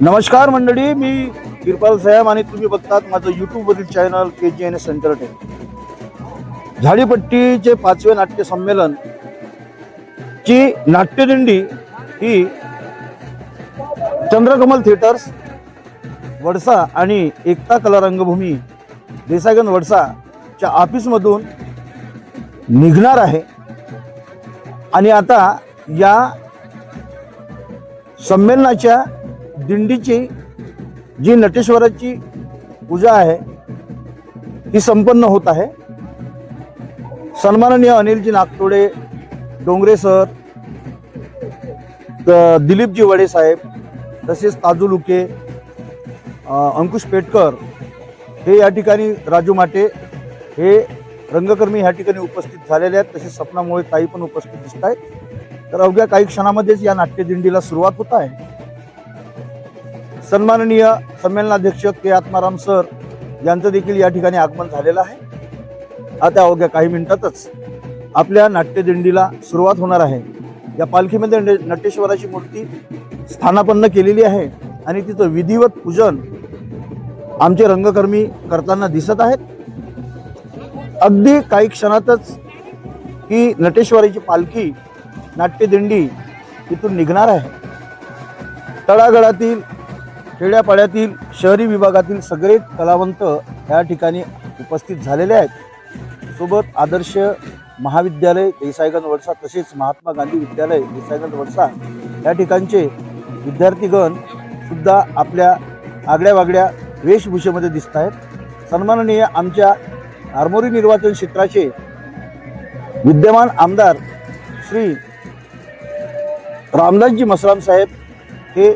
नमस्कार मंडळी मी किरपाल साहेब आणि तुम्ही बघतात माझं यूट्यूबवरील channel K G N S entertain झाडीपट्टीचे पाचवे नाट्य संमेलन ची नाट्यदिंडी ही चंद्रकमल थिएटर्स वडसा आणि एकता कला रंगभूमी देसाईगंज वडसाच्या ऑफिसमधून निघणार आहे. आणि आता या संमेलनाच्या दिंडीची जी नटेश्वराची पूजा आहे ही संपन्न होत आहे. सन्माननीय अनिलजी नागतोडे डोंगरे सर द- दिलीपजी वडे साहेब तसेच ताजू लुके अंकुश पेटकर हे या ठिकाणी राजू माटे हे रंगकर्मी ह्या ठिकाणी उपस्थित झालेले आहेत. तसेच सपनामुळे ताई पण उपस्थित दिसत आहेत तर अवघ्या काही क्षणामध्येच या नाट्यदिंडीला सुरुवात होत आहे. सन्माननीय संमेलनाध्यक्ष के आत्माराम सर यांचं देखील या ठिकाणी आगमन झालेलं आहे. आता अवघ्या काही मिनिटातच आपल्या नाट्यदिंडीला सुरुवात होणार आहे. या पालखीमध्ये नटेश्वराची मूर्ती स्थानापन्न केलेली आहे आणि तिचं विधिवत पूजन आमचे रंगकर्मी करताना दिसत आहेत. अगदी काही क्षणातच ही नटेश्वराची पालखी नाट्यदिंडी इथून निघणार आहे. तळागळातील खेड्यापाड्यातील शहरी विभागातील सगळे कलावंत या ठिकाणी उपस्थित झालेले आहेत. सोबत आदर्श महाविद्यालय देसाईगंज वडसा तसेच महात्मा गांधी विद्यालय देसाईगंज वडसा या ठिकाणचे विद्यार्थीगण सुद्धा आपल्या आगड्या वागड्या वेशभूषेमध्ये दिसत आहेत. सन्माननीय आमच्या आरमोरी निर्वाचन क्षेत्राचे विद्यमान आमदार श्री रामदासजी मसराम साहेब हे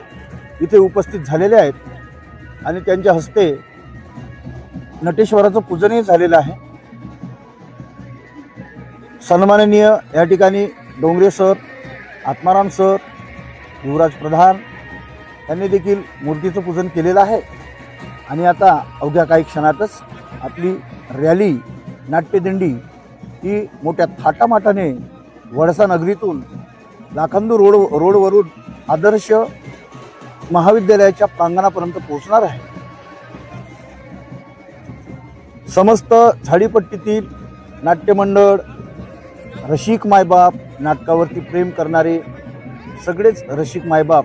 इथे उपस्थित झालेले आहेत. आणि त्यांच्या हस्ते नटेश्वराचं पूजनही झालेलं आहे. सन्माननीय या ठिकाणी डोंगरे सर आत्माराम सर युवराज प्रधान यांनी देखील मूर्तीचं पूजन केलेलं आहे. आणि आता अवघ्या काही क्षणातच आपली रॅली नाट्यदिंडी ही मोठ्या थाटामाटाने वडसा नगरीतून लाखांदू रोड रोडवरून आदर्श महाविद्यालयाच्या प्रांगणापर्यंत पोहोचणार आहे. समस्त झाडीपट्टीतील नाट्यमंडळ रसिक मायबाप नाटकावरती प्रेम करणारे सगळेच रसिक मायबाप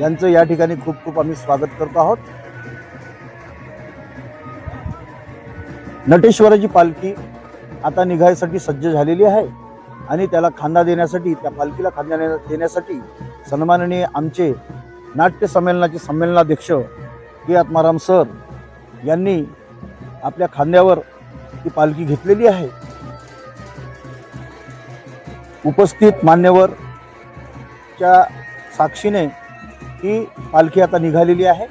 यांचं या ठिकाणी खूप खूप आम्ही स्वागत करतो आहोत. नटेश्वराची पालखी आता निघायसाठी सज्ज झालेली आहे आणि त्याला खांदा देण्यासाठी त्या पालखीला खांदा देण्या- देण्यासाठी सन्माननीय आमचे नाट्य संमेलनाचे संमेलनाध्यक्ष के आत्माराम सर यांनी आपल्या खांद्यावर ती पालखी घेतलेली आहे. उपस्थित मान्यवरच्या साक्षीने ही पालखी आता निघालेली आहे.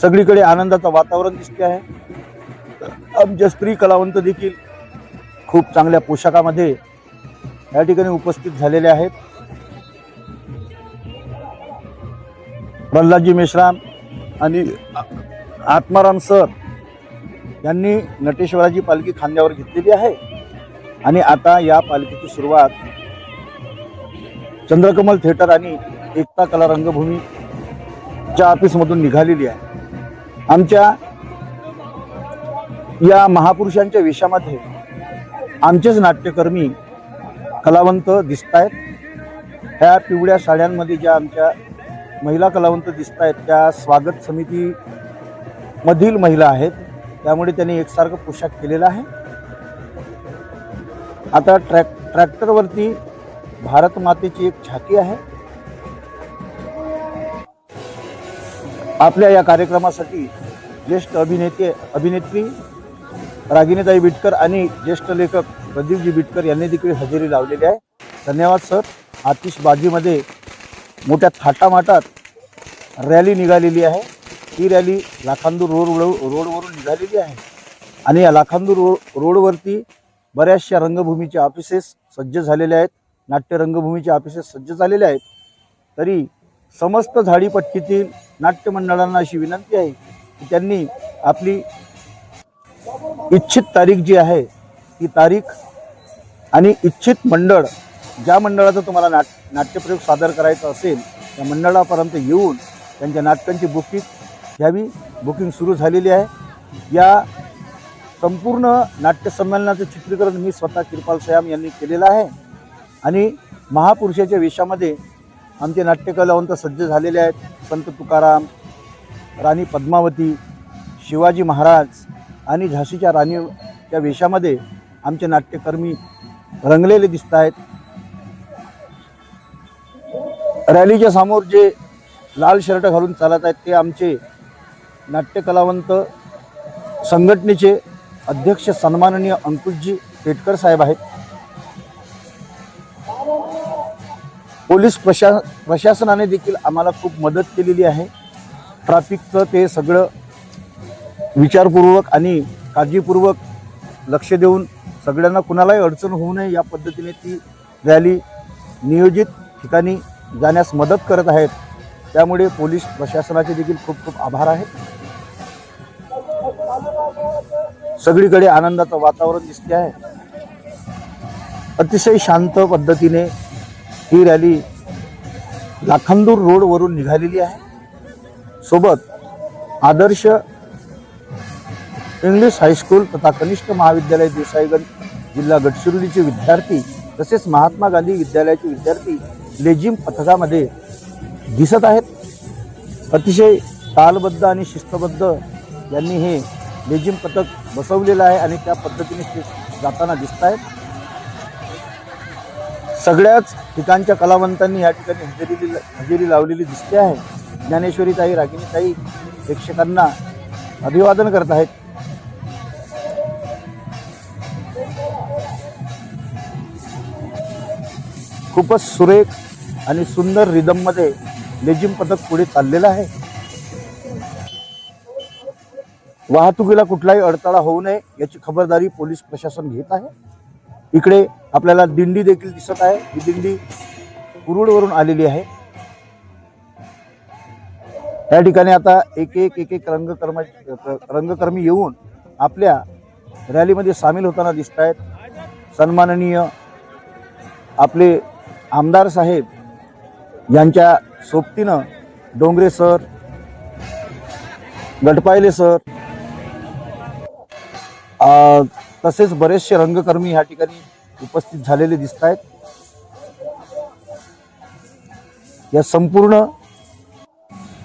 सगळीकडे आनंदाचं वातावरण दिसते आहे. आमच्या स्त्री कलावंत देखील खूप चांगल्या पोशाखामध्ये या ठिकाणी उपस्थित झालेले आहेत. प्रल्हादजी मेश्राम आणि आत्माराम सर यांनी नटेश्वराची पालखी खांद्यावर घेतलेली आहे. आणि आता या पालखीची सुरुवात चंद्रकमल थिएटर आणि एकता कला रंगभूमीच्या ऑफिसमधून निघालेली आहे. आमच्या या महापुरुषांच्या वेशामध्ये आमचेच नाट्यकर्मी कलावंत दिसत आहेत ह्या पिवळ्या साड्यांमध्ये ज्या आमच्या महिला कलावंत दिसत आहेत त्या स्वागत समितीमधील महिला आहेत. त्यामुळे त्यांनी एकसारखं पोशाख केलेला आहे. आता ट्रॅक ट्रॅक्टरवरती भारत मातेची एक छाती आहे. आपल्या या कार्यक्रमासाठी ज्येष्ठ अभिनेते अभिनेत्री रागिनीताई बिटकर आणि ज्येष्ठ लेखक प्रदीपजी बिटकर यांनी देखील हजेरी लावलेली आहे. धन्यवाद सर. आतिषबाजीमध्ये मोठ्या थाटामाटात रॅली निघालेली आहे. ही रॅली लाखांदूर रोड रोडवरून निघालेली आहे. आणि या लाखांदूर रो रोडवरती बऱ्याचशा रंगभूमीचे ऑफिसेस सज्ज झालेले आहेत. नाट्य रंगभूमीचे ऑफिसेस सज्ज झालेले आहेत. तरी समस्त झाडीपट्टीतील नाट्यमंडळांना अशी विनंती आहे की त्यांनी आपली इच्छित तारीख जी आहे ती तारीख आणि इच्छित मंडळ ज्या मंडळाचं तुम्हाला नाट नाट्यप्रयोग सादर करायचा असेल त्या मंडळापर्यंत येऊन त्यांच्या नाटकांची बुकिंग घ्यावी. बुकिंग सुरू झालेली आहे. या संपूर्ण नाट्यसंमेलनाचं चित्रीकरण मी स्वतः किरपाल सयाम यांनी केलेलं आहे. आणि महापुरुषाच्या वेशामध्ये आमचे नाट्यकलावंत सज्ज झालेले आहेत. संत तुकाराम राणी पद्मावती शिवाजी महाराज आणि झाशीच्या राणीच्या वेशामध्ये आमचे नाट्यकर्मी रंगलेले दिसत आहेत रॅलीच्या समोर जे लाल शर्ट घालून चालत आहेत ते आमचे नाट्यकलावंत संघटनेचे अध्यक्ष सन्माननीय अंकुशजी पेटकर साहेब आहेत. पोलीस प्रशा प्रशासनाने देखील आम्हाला खूप मदत केलेली आहे. ट्रॅफिकचं ते सगळं विचारपूर्वक आणि काळजीपूर्वक लक्ष देऊन सगळ्यांना कुणालाही अडचण होऊ नये या पद्धतीने ती रॅली नियोजित ठिकाणी जाण्यास मदत करत आहेत. त्यामुळे पोलीस प्रशासनाचे देखील खूप खूप आभार आहेत सगळीकडे आनंदाचं वातावरण दिसते आहे. अतिशय शांत पद्धतीने ही रॅली लाखांदूर रोडवरून निघालेली आहे. सोबत आदर्श इंग्लिश हायस्कूल तथा कनिष्ठ महाविद्यालय देसाईगंज जिल्हा गडचिरोलीचे विद्यार्थी तसेच महात्मा गांधी विद्यालयाचे विद्यार्थी लेजिम पथकामध्ये दिसत आहेत. अतिशय तालबद्ध आणि शिस्तबद्ध यांनी हे लेजिम पथक बसवलेलं आहे आणि त्या पद्धतीने ते जाताना दिसत आहेत. सगळ्याच ठिकाणच्या कलावंतांनी या ठिकाणी हजेरी हजेरी लावलेली दिसते आहे. ज्ञानेश्वरीताई रागिनीताई प्रेक्षकांना अभिवादन करत आहेत. खूपच सुरेख आणि सुंदर रिदममध्ये लेझिम पथक पुढे चाललेलं आहे. वाहतुकीला कुठलाही अडथळा होऊ नये याची खबरदारी पोलीस प्रशासन घेत आहे. इकडे आपल्याला दिंडी देखील दिसत आहे. ही दिंडी कुरुडवरून आलेली आहे. या ठिकाणी आता एक एक एक एक रंगकर्म रंगकर्मी येऊन आपल्या रॅलीमध्ये सामील होताना दिसत आहेत सन्माननीय आपले आमदार साहेब यांच्या सोबतीनं डोंगरे सर गटपायले सर तसेच बरेचसे रंगकर्मी ह्या ठिकाणी उपस्थित झालेले दिसत आहेत या संपूर्ण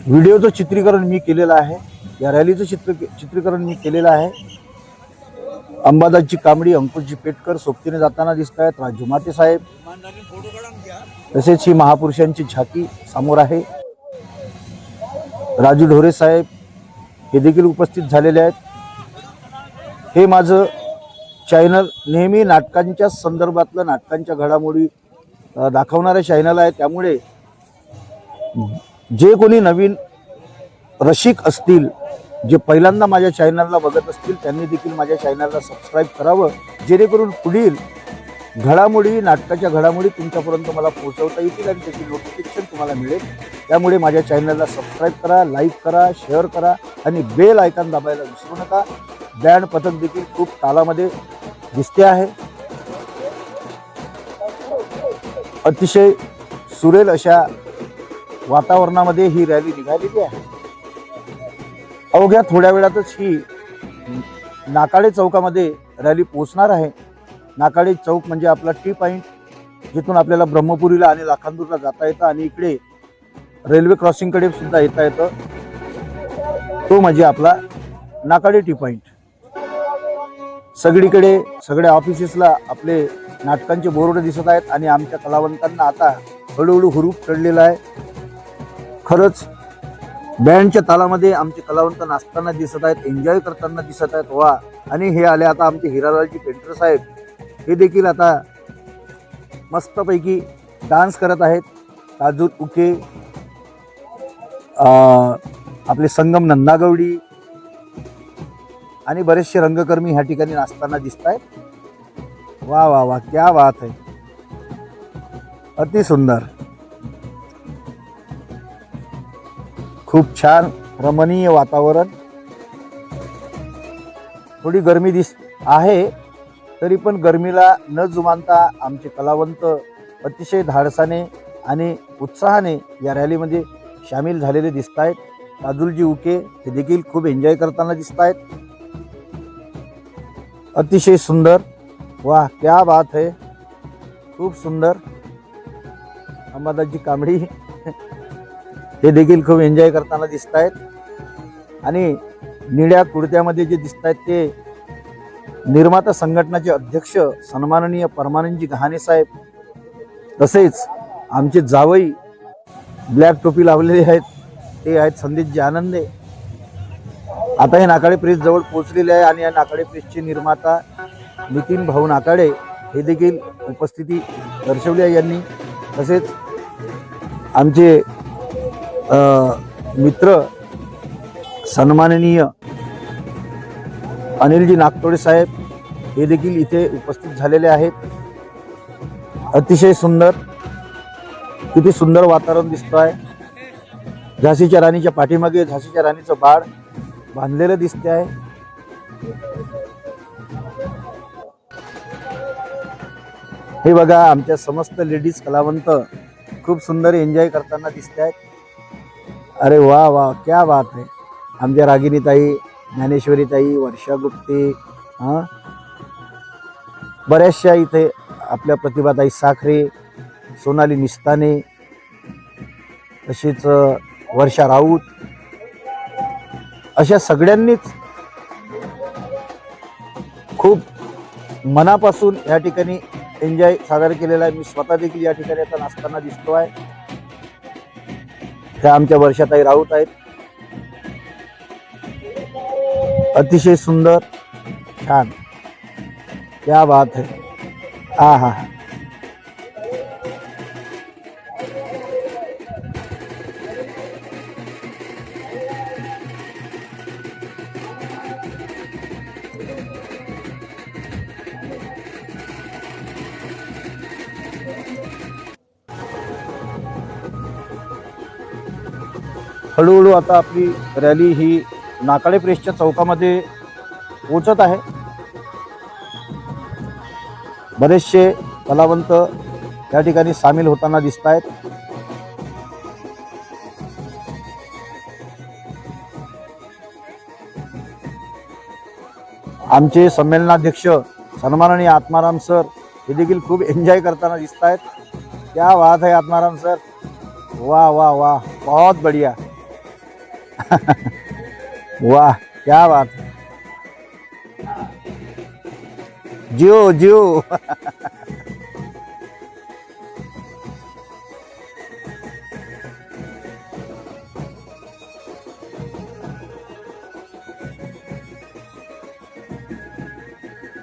व्हिडिओचं चित्रीकरण मी केलेलं आहे. या रॅलीचं चित्र चित्रीकरण मी केलेलं आहे. अंबादासची कांबडी अंकुशजी पेटकर सोबतीने जाताना दिसत आहेत राजू माते साहेब. तसेच ही महापुरुषांची झाकी समोर आहे. राजू ढोरे साहेब हे देखील उपस्थित झालेले आहेत. हे माझं चॅनल नेहमी नाटकांच्या संदर्भातलं नाटकांच्या घडामोडी अ, दाखवणारं चॅनल आहे. त्यामुळे जे कोणी नवीन रसिक असतील जे पहिल्यांदा माझ्या चॅनलला बघत असतील त्यांनी देखील माझ्या चॅनलला सबस्क्राईब करावं. जेणेकरून पुढील घडामोडी नाटकाच्या घडामोडी तुमच्यापर्यंत मला पोहोचवता येतील आणि त्याची नोटिफिकेशन तुम्हाला मिळेल. त्यामुळे माझ्या चॅनलला सबस्क्राईब करा लाईक करा शेअर करा आणि बेल आयकॉन दाबायला विसरू नका. बँड पथक देखील खूप तालामध्ये दिसते आहे. अतिशय सुरेल अशा वातावरणामध्ये ही रॅली निघालेली आहे. अवघ्या थोड्या वेळातच ही नाकाडे चौकामध्ये रॅली पोहोचणार आहे. नाकाडे चौक म्हणजे आपला टी पॉईंट जिथून आपल्याला ब्रह्मपुरीला आणि लाखांदूरला जाता येतं आणि इकडे रेल्वे क्रॉसिंगकडे सुद्धा येता येतं. तो म्हणजे आपला नाकाडे टी पॉईंट सगळीकडे सगळ्या ऑफिसेसला आपले नाटकांचे बोर्ड दिसत आहेत आणि आमच्या कलावंतांना आता हळूहळू हुरूप चढलेला आहे. खरंच बँडच्या तालामध्ये आमचे कलावंत नाचताना दिसत आहेत एन्जॉय करताना दिसत आहेत. वा! आणि हे आले आता आमचे हिरालालजी पेंटर साहेब. हे देखील आता मस्तपैकी डान्स करत आहेत. ताजूर उके आपले संगम नंदागवडी आणि बरेचसे रंगकर्मी ह्या ठिकाणी नाचताना दिसत आहेत वा वा वा क्या वात आहे. अति सुंदर. खूप छान रमणीय वातावरण. थोडी गरमी दिस आहे. तरी पण गरमीला न जुमानता आमचे कलावंत अतिशय धाडसाने आणि उत्साहाने या रॅलीमध्ये सामील झालेले दिसत आहेत काजूलजी उके हे देखील खूप एन्जॉय करताना दिसत आहेत अतिशय सुंदर. वा क्या बात है. खूप सुंदर. अंबादासजी कांबडी हे देखील खूप एन्जॉय करताना दिसत आहेत आणि निळ्या कुडत्यामध्ये जे दिसत आहेत ते निर्माता संघटनाचे अध्यक्ष सन्माननीय परमानंदजी गहाणे साहेब तसेच आमचे जावई ब्लॅक टोपी लावलेले आहेत ते आहेत संदीपजी आनंदे. आता हे नाकाडे प्रेस जवळ पोहोचलेले आहे आणि या नाकाडे प्रेसचे निर्माता नितीन भाऊ नाकाडे हे देखील उपस्थिती दर्शवली आहे यांनी. तसेच आमचे मित्र सन्माननीय अनिलजी नागतोडे साहेब हे देखील इथे उपस्थित झालेले आहेत. अतिशय सुंदर किती सुंदर वातावरण दिसत आहे झाशीच्या राणीच्या पाठीमागे झाशीच्या राणीचं बाळ बांधलेलं दिसते आहे हे बघा आमच्या समस्त लेडीज कलावंत खूप सुंदर एन्जॉय करताना दिसत आहेत अरे वा वा क्या बात आहे. आमच्या रागिनीताई ज्ञानेश्वरीताई वर्षा गुप्ते हां? बऱ्याचशा इथे आपल्या प्रतिभाताई साखरे सोनाली निस्ताने तसेच वर्षा राऊत अशा सगळ्यांनीच खूप मनापासून या ठिकाणी एन्जॉय सादर केलेला आहे. मी स्वतः देखील या ठिकाणी आता नाचताना दिसतो आहे त्या आमच्या वर्षाताई राऊत आहेत. अतिशय सुंदर छान। क्या बात है। हा हा हळूहळू आता आपली रॅली ही नाकाळे प्रेसच्या चौकामध्ये पोचत आहे. बरेचसे कलावंत त्या ठिकाणी सामील होताना दिसत आहेत आमचे संमेलनाध्यक्ष सन्माननीय आत्माराम सर हे देखील खूप एन्जॉय करताना दिसत आहेत क्या वाद आहे आत्माराम सर. वाह वा वा बहुत बढ़िया. वाह क्या बात है। जियो जियो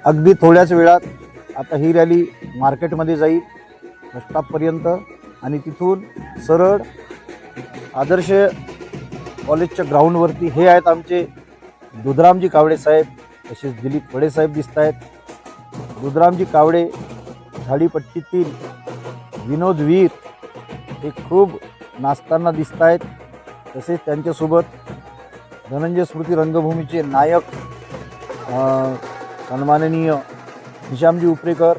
अगदी थोड्याच वेळात आता ही रॅली मार्केटमध्ये जाईल बसस्टॉपपर्यंत आणि तिथून सरळ आदर्श कॉलेजच्या ग्राउंडवरती हे आहेत आमचे दुधरामजी कावडे साहेब तसेच दिलीप फडे साहेब दिसत आहेत. दुधरामजी कावडे झाडीपट्टीतील विनोद वीर हे खूप नाचताना दिसत आहेत. तसेच त्यांच्यासोबत धनंजय स्मृती रंगभूमीचे नायक सन्माननीय निशामजी उपरेकर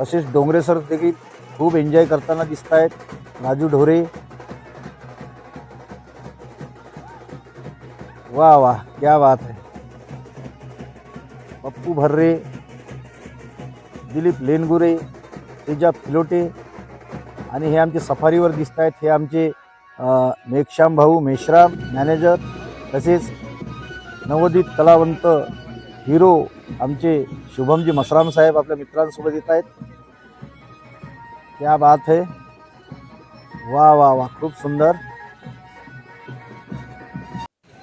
तसेच डोंगरे सर देखील खूप एन्जॉय करताना दिसत आहेत. राजू ढोरे वाह वाह क्या बात है। पप्पू भर्रे दिलीप लेनगुरे तेजा फिलोटे आणि हे आमचे सफारीवर दिसत आहेत हे आमचे मेघश्याम भाऊ मेश्राम मॅनेजर तसेच नवोदित कलावंत हिरो आमचे शुभमजी मसराम साहेब आपल्या मित्रांसोबत येत आहेत. क्या बात है. वा वा वा खूप सुंदर.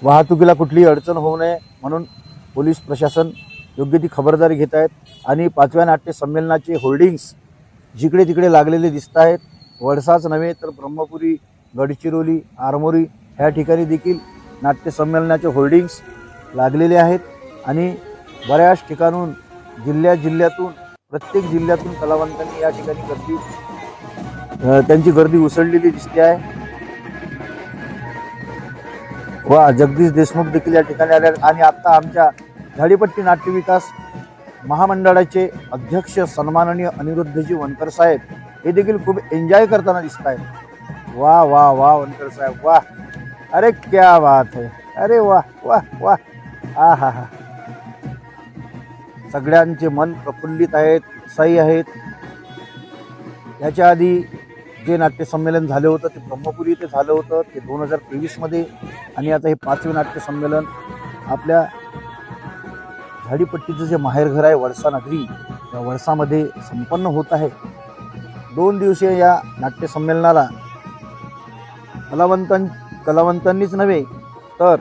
वाहतुकीला कुठलीही अडचण होऊ नये म्हणून पोलीस प्रशासन योग्य ती खबरदारी घेत आहेत. आणि पाचव्या नाट्य संमेलनाचे होल्डिंग्स जिकडे तिकडे लागलेले दिसत आहेत. वडसाच नव्हे तर ब्रह्मपुरी गडचिरोली आरमोरी ह्या ठिकाणी देखील नाट्य संमेलनाचे होल्डिंग्स लागलेले आहेत. आणि बऱ्याच ठिकाणून जिल्ह्या जिल्ह्यातून प्रत्येक जिल्ह्यातून कलावंतांनी या ठिकाणी गर्दी त्यांची गर्दी उसळलेली दिसते आहे. वा जगदीश देशमुख देखील या ठिकाणी आले आहेत. आणि आत्ता आमच्या झाडीपट्टी नाट्य विकास महामंडळाचे अध्यक्ष सन्माननीय अनिरुद्धजी वनकर साहेब हे देखील खूप एन्जॉय करताना दिसत आहेत. वा वा वा वनकर साहेब वा. अरे क्या बात है. अरे वा वा वा. आ हा हा. सगळ्यांचे मन प्रफुल्लित आहेत उत्साही आहेत. याच्या आधी जे नाट्यसंमेलन झालं होतं ते ब्रह्मपुरी इथे झालं होतं ते दोन हजार तेवीसमध्ये. आणि आता हे पाचवे नाट्यसंमेलन आपल्या झाडीपट्टीचं जे माहेरघर आहे वळसा नगरी या वळसामध्ये संपन्न होत आहे. दोन दिवसीय या नाट्यसंमेलनाला कलावंतां कलावंतांनीच नव्हे तर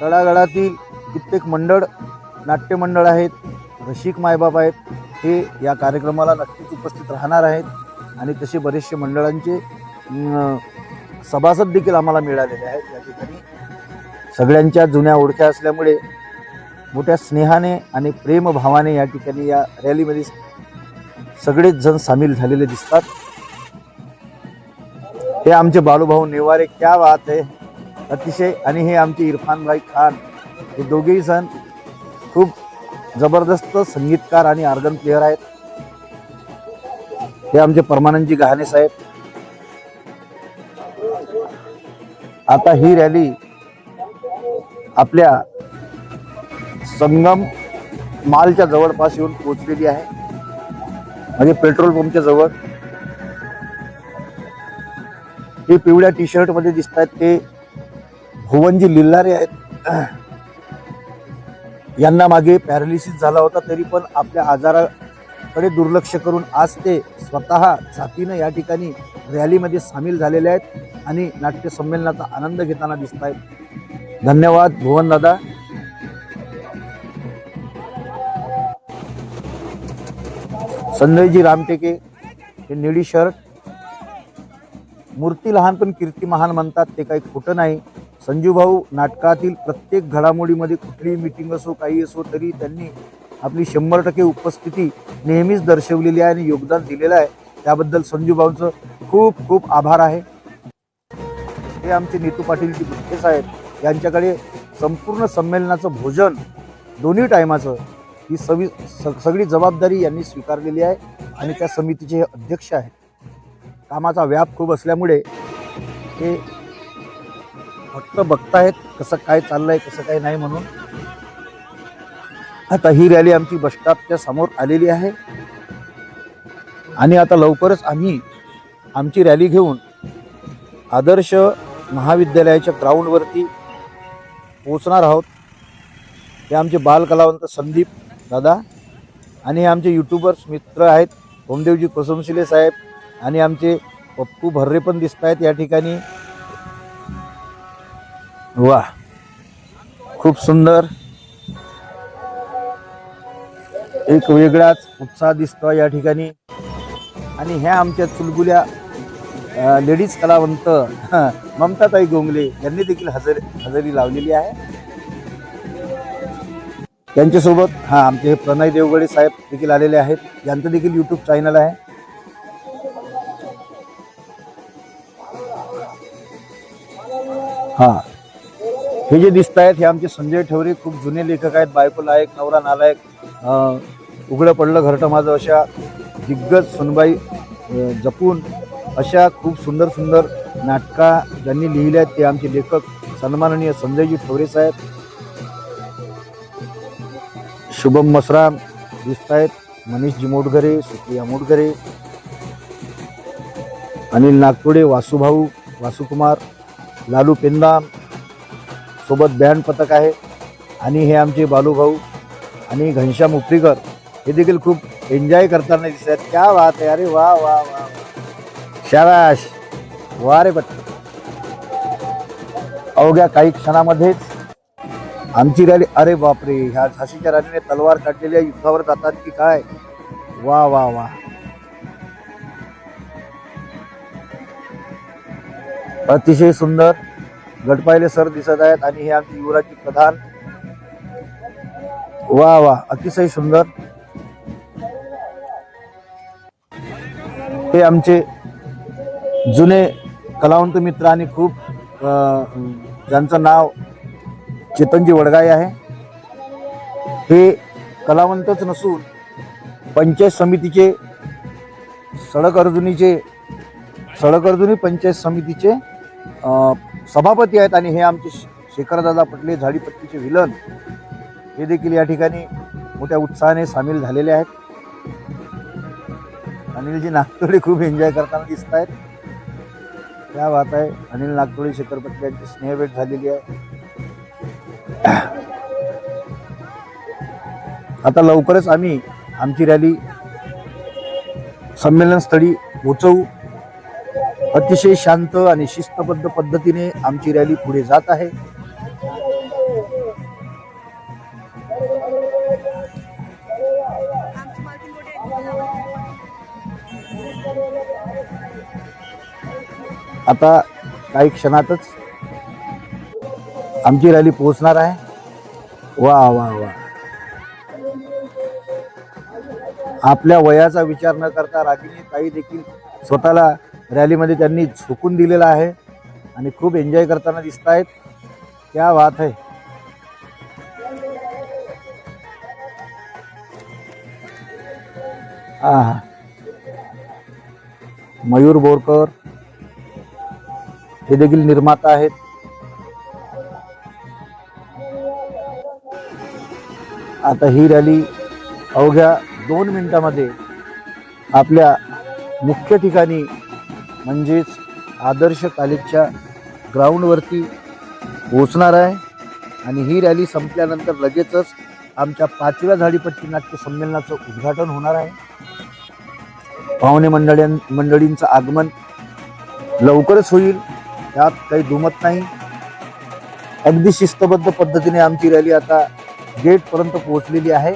तळागाळातील कित्येक मंडळ नाट्यमंडळ आहेत रसिक मायबाप आहेत हे या कार्यक्रमाला नक्कीच उपस्थित राहणार आहेत. आणि तसे बरेचसे मंडळांचे सभासद देखील आम्हाला मिळालेले आहेत. या ठिकाणी सगळ्यांच्या जुन्या ओळख्या असल्यामुळे मोठ्या स्नेहाने आणि प्रेमभावाने या ठिकाणी या रॅलीमध्ये सगळेच जण सामील झालेले दिसतात. हे आमचे बालूभाऊ नेवारे क्या बात आहे अतिशय आणि हे आमचे इरफान भाई खान हे दोघेही जण खूप जबरदस्त संगीतकार आणि आर्गन प्लेअर आहेत. हे आमचे परमानंदजी गहाणे साहेब. आता ही रॅली आपल्या संगम मालच्या जवळपास येऊन पोहोचलेली आहे. म्हणजे पेट्रोल पंपच्या जवळ. हे पिवळ्या टी शर्टमध्ये दिसत आहेत ते भुवनजी लिल्लारे आहेत. यांना मागे पॅरालिसिस झाला होता तरी पण आपल्या आजारा कडे दुर्लक्ष करून आज ते स्वतः जातीनं या ठिकाणी रॅलीमध्ये सामील झालेले आहेत आणि नाट्यसंमेलनाचा आनंद घेताना दिसत आहेत धन्यवाद भुवन दादा. संजयजी रामटेके हे निळी शर्ट. मूर्ती लहान पण कीर्ती महान म्हणतात ते काही खोटं नाही. संजूभाऊ नाटकातील प्रत्येक घडामोडीमध्ये कुठलीही मिटिंग असो काही असो तरी त्यांनी आपली शंभर टक्के उपस्थिती नेहमीच दर्शवलेली आहे आणि योगदान दिलेलं आहे. त्याबद्दल संजूभाऊंचं खूप खूप आभार आहे. हे आमचे नेतू पाटील जी बुट्टे साहेब यांच्याकडे संपूर्ण संमेलनाचं भोजन दोन्ही टायमाचं ही सवि स सगळी जबाबदारी यांनी स्वीकारलेली आहे आणि त्या समितीचे हे अध्यक्ष आहेत. कामाचा व्याप खूप असल्यामुळे ते फक्त बघतायत कसं काय चाललं आहे कसं काय नाही म्हणून. आता ही रॅली आमची बस स्टॉपच्या समोर आलेली आहे. आणि आता लवकरच आम्ही आमची रॅली घेऊन आदर्श महाविद्यालयाच्या ग्राउंडवरती पोचणार आहोत. हे आमचे बालकलावंत संदीप दादा आणि आमचे यूट्यूबर्स मित्र आहेत होमदेवजी कोसमशिले साहेब आणि आमचे पप्पू भर्रे पण दिसत आहेत या ठिकाणी. वा खूप सुंदर. एक वेगळाच उत्साह दिसतो या ठिकाणी. आणि ह्या आमच्या चुलबुल्या लेडीज कलावंत ममताताई गोंगले यांनी देखील हजर हजेरी लावलेली आहे. त्यांच्यासोबत हा आमचे हे प्रणय देवगडे साहेब देखील आलेले आहेत. यांचं देखील यूट्यूब चॅनल आहे. हा. हे जे दिसत आहेत हे आमचे संजय ठेवरे खूप जुने लेखक आहेत बायको लायक नवरा नालायक उघडं पडलं घरटं माझं अशा दिग्गज सुनबाई जपून अशा खूप सुंदर सुंदर नाटका ज्यांनी लिहिल्या आहेत ते आमचे लेखक सन्माननीय संजयजी ठोरे साहेब शुभम मसराम दिसत आहेत मनीषजी मोटघरे सुप्रिया मोटघरे अनिल नागपुडे वासुभाऊ वासुकुमार लालू पेंदाम सोबत बँड पथक आहे. आणि हे आमचे बालूभाऊ आणि घनश्याम उपरीकर हे देखील खूप एन्जॉय करताना दिसत आहेत. क्या वा आहे. अरे वा वा वा शाबाश वा रे बट अवघ्या काही क्षणामध्येच आमची रॅली अरे बापरे ह्या झाशीच्या राणीने तलवार काढलेल्या युद्धावर जातात की काय? वा वा वा. अतिशय सुंदर गडपायले सर दिसत आहेत आणि हे आमचे युवराजी प्रधान. वा वा अतिशय सुंदर. हे आमचे जुने कलावंत मित्र आणि खूप ज्यांचं नाव चेतनजी वडगाई आहे. हे कलावंतच नसून पंचायत समितीचे सडक अर्जुनीचे सडक अर्जुनी पंचायत समितीचे सभापती आहेत आणि हे आमचे शेखरदादा पटले झाडीपट्टीचे विलन हे देखील या ठिकाणी मोठ्या उत्साहाने सामील झालेले आहेत. अनिलजी नागतोडे खूप एन्जॉय करताना दिसत आहेत त्या बात आहे. अनिल नागतोडे शेखरपट्टी यांची स्नेहभेट झालेली आहे. आता लवकरच आम्ही आमची रॅली संमेलनस्थळी पोचवू. अतिशय शांत आणि शिस्तबद्ध पद्धतीने आमची रॅली पुढे जात आहे. आता काही क्षणातच आमची रॅली पोहोचणार आहे. वा वा वा. आपल्या वयाचा विचार न करता रागिनी ताई देखील स्वतःला रॅलीमध्ये त्यांनी झोकून दिलेला आहे आणि खूप एन्जॉय करताना दिसत आहेत. क्या बात आहे. मयूर बोरकर. हे देखील निर्माता आहेत. आता ही रॅली अवघ्या दोन मिनिटामध्ये आपल्या मुख्य ठिकाणी म्हणजेच आदर्श कॉलेजच्या ग्राउंडवरती पोहोचणार आहे. आणि ही रॅली संपल्यानंतर लगेचच आमच्या पाचव्या झाडीपट्टी नाट्य संमेलनाचं उद्घाटन होणार आहे. पाहुणे मंडळ्यां मंडळींचं आगमन लवकरच होईल. त्यात काही दुमत नाही. अगदी शिस्तबद्ध पद्धतीने आमची रॅली आता गेटपर्यंत पोहोचलेली आहे.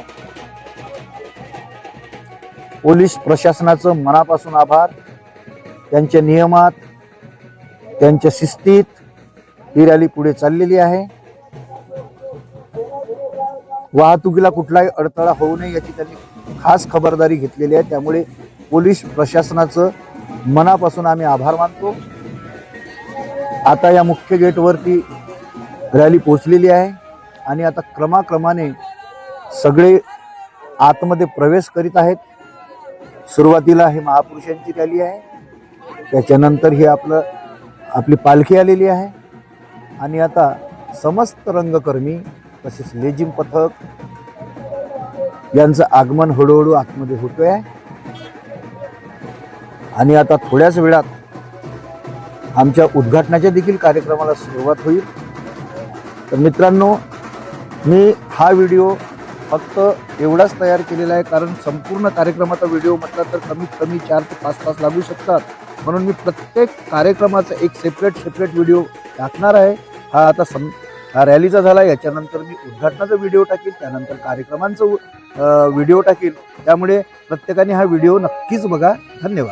पोलीस प्रशासनाचं मनापासून आभार. त्यांच्या नियमात त्यांच्या शिस्तीत ही रॅली पुढे चाललेली आहे. वाहतुकीला कुठलाही अडथळा होऊ नये याची त्यांनी खास खबरदारी घेतलेली आहे. त्यामुळे पोलीस प्रशासनाचं मनापासून आम्ही आभार मानतो. आता या मुख्य गेटवरती रॅली पोचलेली आहे आणि आता क्रमाक्रमाने सगळे आतमध्ये प्रवेश करीत आहेत. सुरुवातीला हे महापुरुषांची रॅली आहे. त्याच्यानंतर ही आपलं आपली पालखी आलेली आहे. आणि आता समस्त रंगकर्मी तसेच लेजिम पथक यांचं आगमन हळूहळू आतमध्ये होतोय. आहे आणि आता थोड्याच वेळात आमच्या उद्घाटनाच्या देखील कार्यक्रमाला सुरुवात होईल. तर मित्रांनो मी हा व्हिडिओ फक्त एवढाच तयार केलेला आहे कारण संपूर्ण कार्यक्रमाचा व्हिडिओ म्हटला तर कमीत कमी चार ते पाच तास लागू शकतात. म्हणून मी प्रत्येक कार्यक्रमाचा एक सेपरेट सेपरेट व्हिडिओ टाकणार आहे. हा आता सम हा रॅलीचा झाला याच्यानंतर मी उद्घाटनाचा व्हिडिओ टाकीन त्यानंतर कार्यक्रमांचं व्हिडिओ टाकीन त्यामुळे प्रत्येकाने हा व्हिडिओ नक्कीच बघा. धन्यवाद.